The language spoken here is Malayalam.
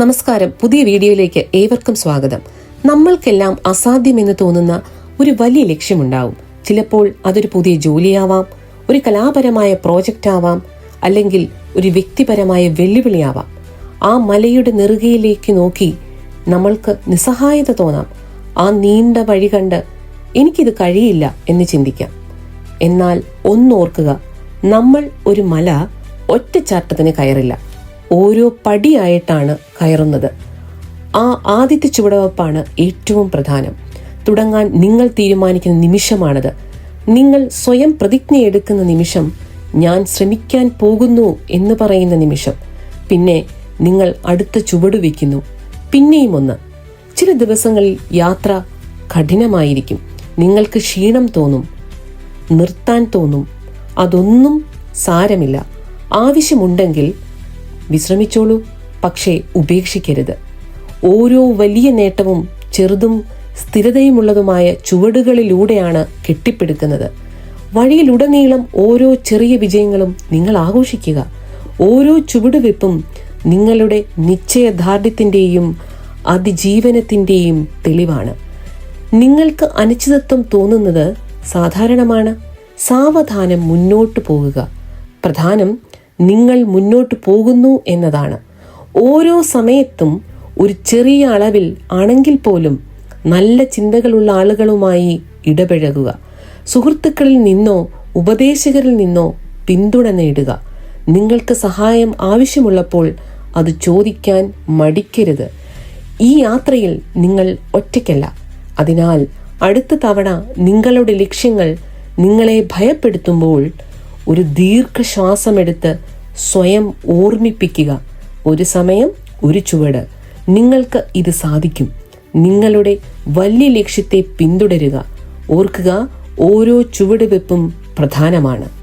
നമസ്കാരം. പുതിയ വീഡിയോയിലേക്ക് ഏവർക്കും സ്വാഗതം. നമ്മൾക്കെല്ലാം അസാധ്യമെന്ന് തോന്നുന്ന ഒരു വലിയ ലക്ഷ്യമുണ്ടാവും. ചിലപ്പോൾ അതൊരു പുതിയ ജോലിയാവാം ഒരു കലാപരമായ പ്രോജക്റ്റ് ആവാം അല്ലെങ്കിൽ ഒരു വ്യക്തിപരമായ വെല്ലുവിളിയാവാം. ആ മലയുടെ നെറുകയിലേക്ക് നോക്കി നമ്മൾക്ക് നിസ്സഹായത തോന്നാം. ആ നീണ്ട വഴി കണ്ട് എനിക്കിത് കഴിയില്ല എന്ന് ചിന്തിക്കാം. എന്നാൽ ഒന്നോർക്കുക നമ്മൾ ഒരു മല ഒറ്റച്ചാട്ടത്തിന് കയറില്ല. ഓരോ പടിയായിട്ടാണ് കയറുന്നത്. ആ ആദ്യത്തെ ചുവടുവെപ്പാണ് ഏറ്റവും പ്രധാനം. തുടങ്ങാൻ നിങ്ങൾ തീരുമാനിക്കുന്ന നിമിഷമാണത്. നിങ്ങൾ സ്വയം പ്രതിജ്ഞ എടുക്കുന്ന നിമിഷം ഞാൻ ശ്രമിക്കാൻ പോകുന്നു എന്ന് പറയുന്ന നിമിഷം. പിന്നെ നിങ്ങൾ അടുത്ത ചുവട് വയ്ക്കുന്നു. പിന്നെയും ഒന്ന്. ചില ദിവസങ്ങളിൽ യാത്ര കഠിനമായിരിക്കും. നിങ്ങൾക്ക് ക്ഷീണം തോന്നും. നിർത്താൻ തോന്നും. അതൊന്നും സാരമില്ല. ആവശ്യമുണ്ടെങ്കിൽ വിശ്രമിച്ചോളൂ. പക്ഷേ ഉപേക്ഷിക്കരുത്. ഓരോ വലിയ നേട്ടവും ചെറുതും സ്ഥിരതയുമുള്ളതുമായ ചുവടുകളിലൂടെയാണ് കെട്ടിപ്പടുക്കുന്നത്. വഴിയിലുടനീളം ഓരോ ചെറിയ വിജയങ്ങളും നിങ്ങൾ ആഘോഷിക്കുക. ഓരോ ചുവടുവെപ്പും നിങ്ങളുടെ നിശ്ചയദാർഢ്യത്തിന്റെയും അതിജീവനത്തിന്റെയും തെളിവാണ്. നിങ്ങൾക്ക് അനിശ്ചിതത്വം തോന്നുന്നത് സാധാരണമാണ്. സാവധാനം മുന്നോട്ട് പോകുക. പ്രധാനം നിങ്ങൾ മുന്നോട്ട് പോകുന്നു എന്നതാണ്. ഓരോ സമയത്തും ഒരു ചെറിയ അളവിൽ ആണെങ്കിൽ പോലും നല്ല ചിന്തകളുള്ള ആളുകളുമായി ഇടപഴകുക. സുഹൃത്തുക്കളിൽ നിന്നോ ഉപദേശകരിൽ നിന്നോ പിന്തുണ നേടുക. നിങ്ങൾക്ക് സഹായം ആവശ്യമുള്ളപ്പോൾ അത് ചോദിക്കാൻ മടിക്കരുത്. ഈ യാത്രയിൽ നിങ്ങൾ ഒറ്റയ്ക്കല്ല. അതിനാൽ അടുത്ത തവണ നിങ്ങളുടെ ലക്ഷ്യങ്ങൾ നിങ്ങളെ ഭയപ്പെടുത്തുമ്പോൾ ഒരു ദീർഘശ്വാസമെടുത്ത് സ്വയം ഓർമ്മിപ്പിക്കുക. ഒരു സമയം ഒരു ചുവട്. നിങ്ങൾക്ക് ഇത് സാധിക്കും. നിങ്ങളുടെ വലിയ ലക്ഷ്യത്തെ പിന്തുടരുക. ഓർക്കുക ഓരോ ചുവടുവെപ്പും പ്രധാനമാണ്.